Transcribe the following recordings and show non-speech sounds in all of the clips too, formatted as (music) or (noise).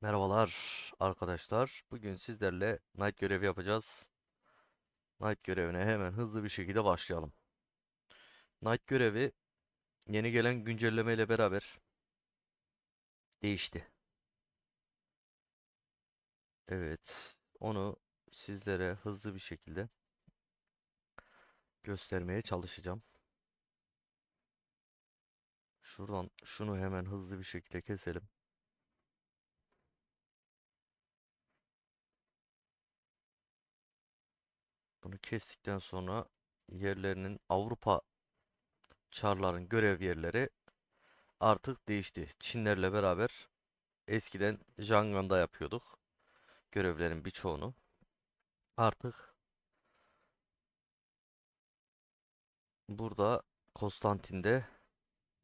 Merhabalar arkadaşlar. Bugün sizlerle night görevi yapacağız. Night görevine hemen hızlı bir şekilde başlayalım. Night görevi yeni gelen güncelleme ile beraber değişti. Evet, onu sizlere hızlı bir şekilde göstermeye çalışacağım. Şuradan şunu hemen hızlı bir şekilde keselim. Bunu kestikten sonra yerlerinin Avrupa çarların görev yerleri artık değişti. Çinlerle beraber eskiden Jangan'da yapıyorduk görevlerin birçoğunu. Artık burada Konstantin'de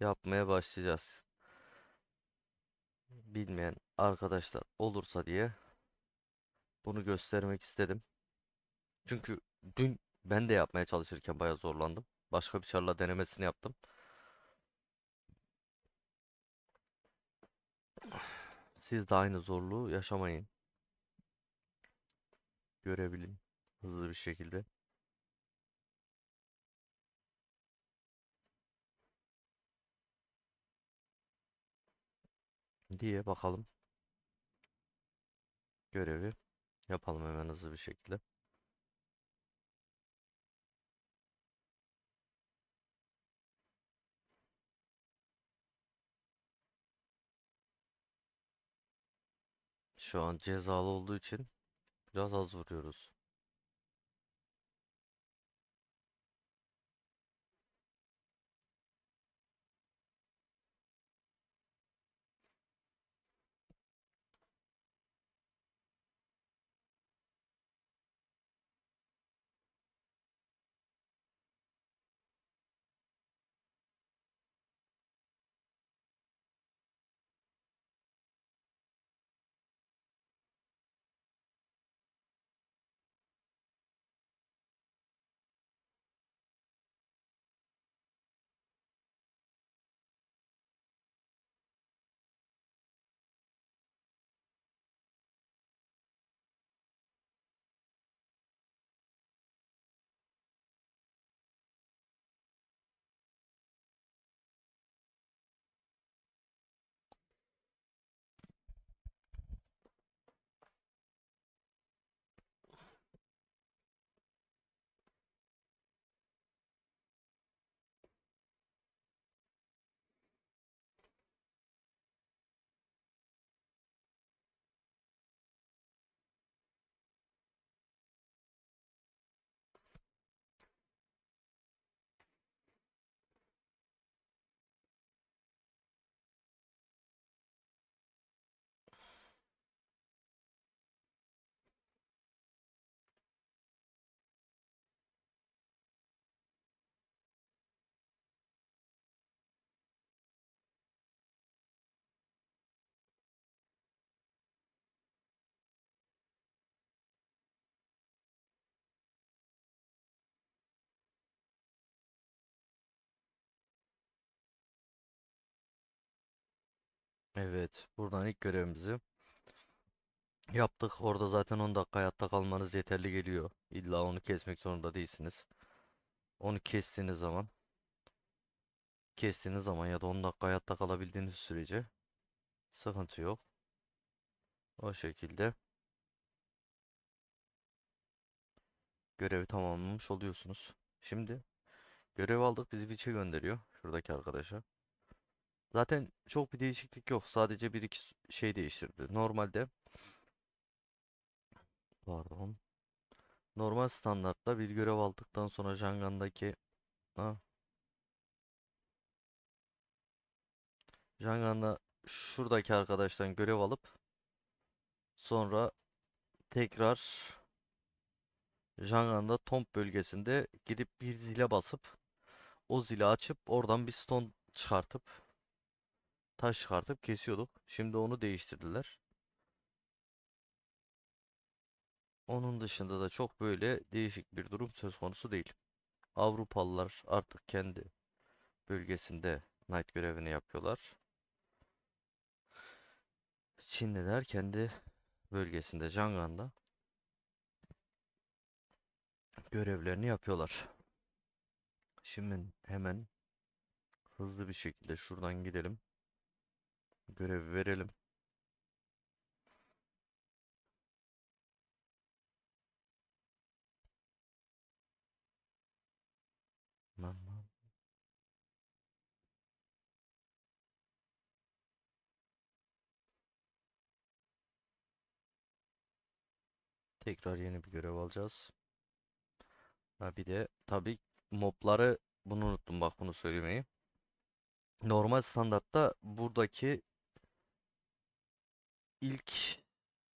yapmaya başlayacağız. Bilmeyen arkadaşlar olursa diye bunu göstermek istedim. Çünkü dün ben de yapmaya çalışırken bayağı zorlandım. Başka bir çarla denemesini yaptım. Siz de aynı zorluğu yaşamayın. Görebilin hızlı bir şekilde. Diye bakalım. Görevi yapalım hemen hızlı bir şekilde. Şu an cezalı olduğu için biraz az vuruyoruz. Evet, buradan ilk görevimizi yaptık. Orada zaten 10 dakika hayatta kalmanız yeterli geliyor. İlla onu kesmek zorunda değilsiniz. Onu kestiğiniz zaman, kestiğiniz zaman ya da 10 dakika hayatta kalabildiğiniz sürece sıkıntı yok. O şekilde görevi tamamlamış oluyorsunuz. Şimdi görev aldık bizi Witch'e gönderiyor. Şuradaki arkadaşa. Zaten çok bir değişiklik yok. Sadece bir iki şey değiştirdi. Normalde pardon. Normal standartta bir görev aldıktan sonra Jangan'daki ha, Jangan'da şuradaki arkadaştan görev alıp sonra tekrar Jangan'da Tomb bölgesinde gidip bir zile basıp o zili açıp oradan bir stone çıkartıp taş çıkartıp kesiyorduk. Şimdi onu değiştirdiler. Onun dışında da çok böyle değişik bir durum söz konusu değil. Avrupalılar artık kendi bölgesinde night görevini yapıyorlar. Çinliler kendi bölgesinde Jangan'da görevlerini yapıyorlar. Şimdi hemen hızlı bir şekilde şuradan gidelim. Görevi verelim. Tamam. Tekrar yeni bir görev alacağız. Ha bir de tabii mobları bunu unuttum bak bunu söylemeyi. Normal standartta buradaki ilk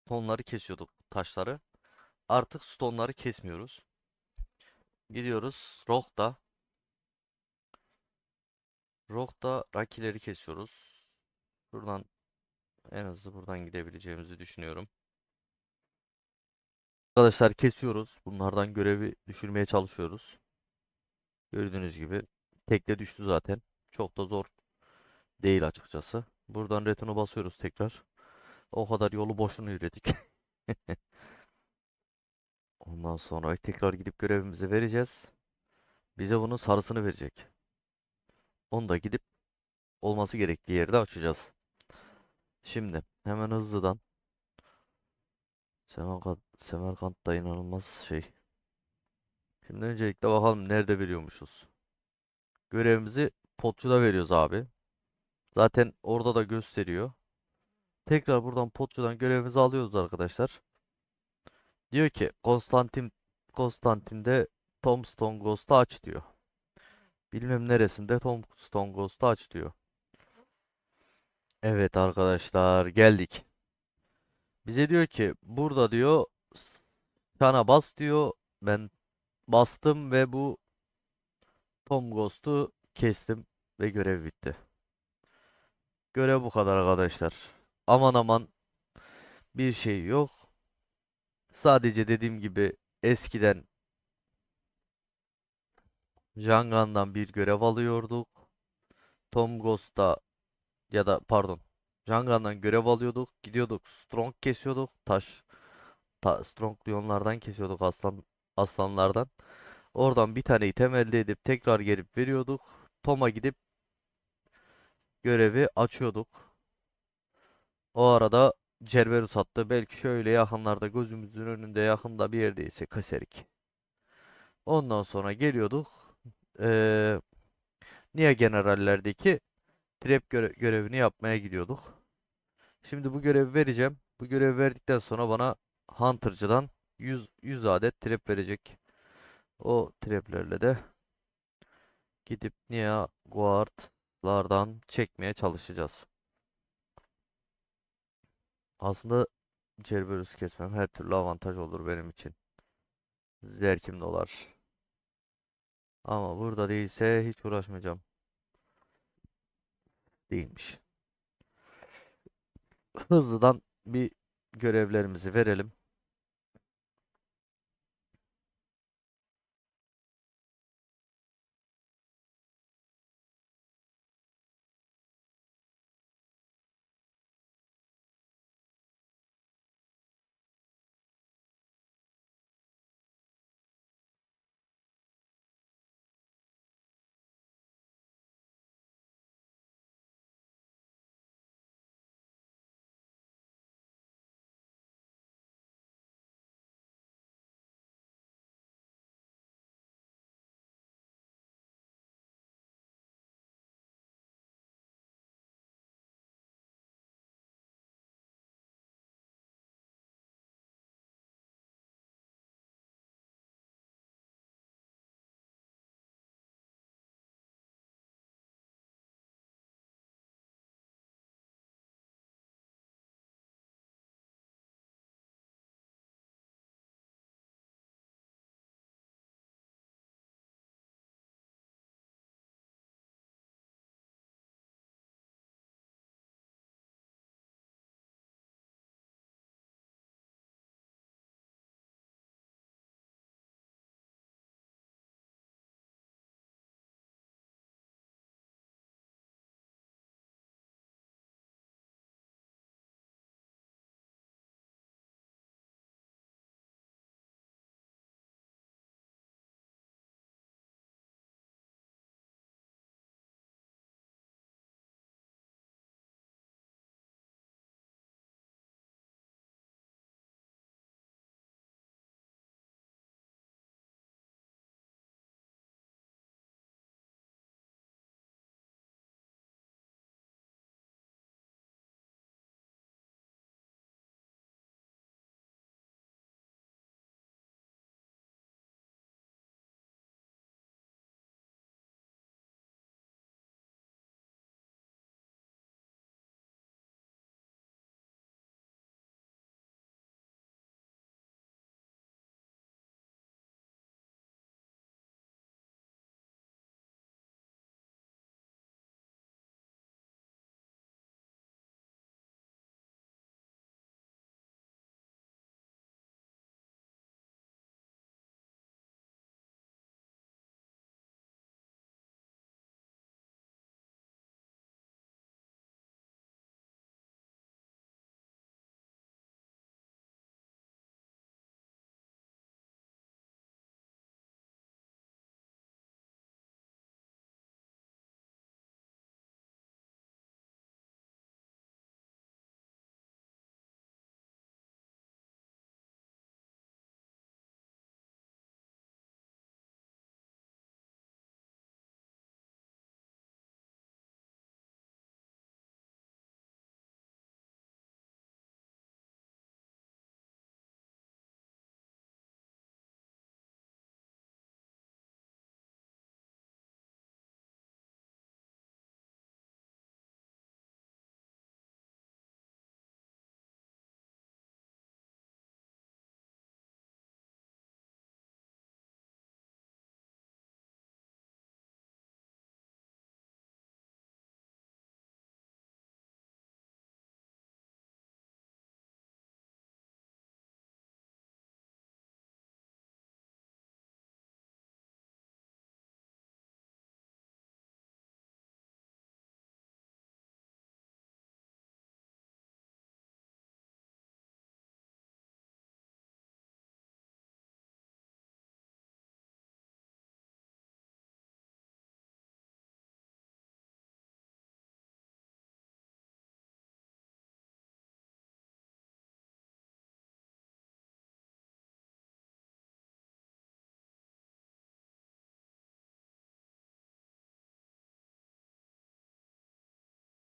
tonları kesiyorduk taşları. Artık stone'ları kesmiyoruz. Gidiyoruz Rock'ta. Rock'ta rakileri kesiyoruz. Buradan en hızlı buradan gidebileceğimizi düşünüyorum. Arkadaşlar kesiyoruz. Bunlardan görevi düşürmeye çalışıyoruz. Gördüğünüz gibi tekle düştü zaten. Çok da zor değil açıkçası. Buradan retunu basıyoruz tekrar. O kadar yolu boşuna yürüdük. (laughs) Ondan sonra tekrar gidip görevimizi vereceğiz. Bize bunun sarısını verecek. Onu da gidip olması gerektiği yerde açacağız. Şimdi hemen hızlıdan Semerkant, Semerkant da inanılmaz şey. Şimdi öncelikle bakalım nerede veriyormuşuz. Görevimizi potçuda veriyoruz abi. Zaten orada da gösteriyor. Tekrar buradan potçudan görevimizi alıyoruz arkadaşlar. Diyor ki Konstantin Konstantin'de Tombstone Ghost'u aç diyor. Bilmem neresinde Tombstone Ghost'u aç diyor. Evet arkadaşlar geldik. Bize diyor ki burada diyor sana bas diyor. Ben bastım ve bu Tom Ghost'u kestim ve görev bitti. Görev bu kadar arkadaşlar. Aman aman bir şey yok. Sadece dediğim gibi eskiden Jangan'dan bir görev alıyorduk. Tom Ghost'ta ya da pardon Jangan'dan görev alıyorduk. Gidiyorduk Strong kesiyorduk. Taş ta, Strong Leon'lardan kesiyorduk aslan aslanlardan. Oradan bir tane item elde edip tekrar gelip veriyorduk. Tom'a gidip görevi açıyorduk. O arada Cerberus attı. Belki şöyle yakınlarda gözümüzün önünde yakında bir yerdeyse keserik. Ondan sonra geliyorduk. Ee, Nia generallerdeki trap göre- görevini yapmaya gidiyorduk. Şimdi bu görevi vereceğim. Bu görevi verdikten sonra bana Hunter'cıdan 100, 100 adet trap verecek. O traplerle de gidip Nia Guard'lardan çekmeye çalışacağız. Aslında Cerberus kesmem her türlü avantaj olur benim için. Zerkim dolar. Ama burada değilse hiç uğraşmayacağım. Değilmiş. Hızlıdan bir görevlerimizi verelim.